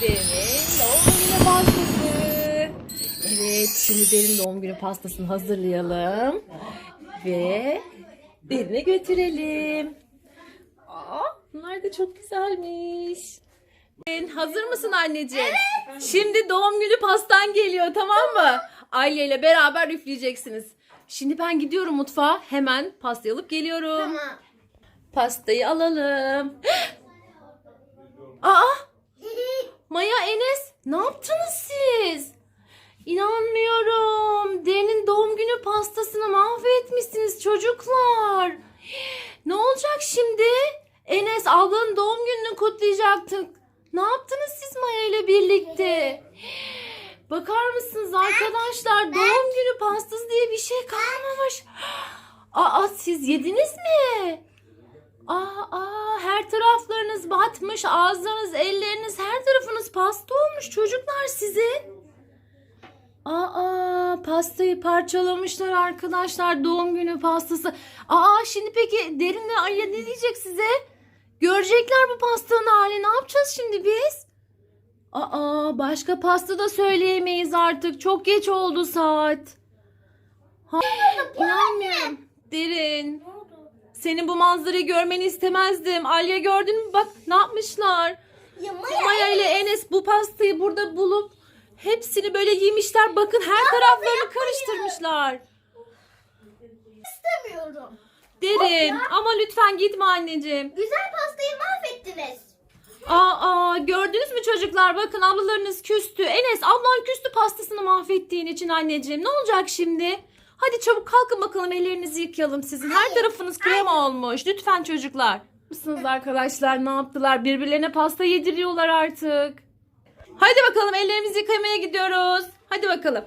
Derin doğum günü pastası. Evet şimdi Derin doğum günü pastasını hazırlayalım. Ve Derin'e götürelim. Aa, bunlar da çok güzelmiş. Derin, Hazır mısın anneciğim? Evet. Şimdi doğum günü pastan geliyor tamam mı? Aile ile beraber üfleyeceksiniz. Şimdi ben gidiyorum mutfağa. Hemen pastayı alıp geliyorum. Tamam. Pastayı alalım. Aa! Maya Enes ne yaptınız siz? İnanmıyorum. Derin'in doğum günü pastasını mahvetmişsiniz çocuklar. Ne olacak şimdi? Enes ablanın doğum gününü kutlayacaktık. Ne yaptınız siz Maya ile birlikte? Bakar mısınız arkadaşlar doğum günü pastası diye bir şey kalmamış. Aa siz yediniz mi? Taraflarınız batmış, ağızlarınız, elleriniz, her tarafınız pasta olmuş çocuklar sizin. Aa, pastayı parçalamışlar arkadaşlar doğum günü pastası. Aa, şimdi peki derinle Ayya ne diyecek size? Görecekler bu pastanın hali. Ne yapacağız şimdi biz? Aa, başka pasta da söyleyemeyiz artık. Çok geç oldu saat. Ha, inanmıyorum. Senin bu manzarayı görmeni istemezdim. Alya gördün mü? Bak ne yapmışlar. Ya Maya, Maya ile Enes bu pastayı burada bulup hepsini böyle yemişler. Bakın her taraflarını karıştırmışlar. istemiyorum. Derin ama lütfen gitme anneciğim. Güzel pastayı mahvettiniz. Aa, aa gördünüz mü çocuklar? Bakın ablalarınız küstü. Enes ablan küstü pastasını mahvettiğin için anneciğim. Ne olacak şimdi? Hadi çabuk kalkın bakalım ellerinizi yıkayalım sizin. Her tarafınız krema olmuş. Lütfen çocuklar. Mısınız arkadaşlar ne yaptılar? Birbirlerine pasta yediriyorlar artık. Hadi bakalım ellerimizi yıkamaya gidiyoruz. Hadi bakalım.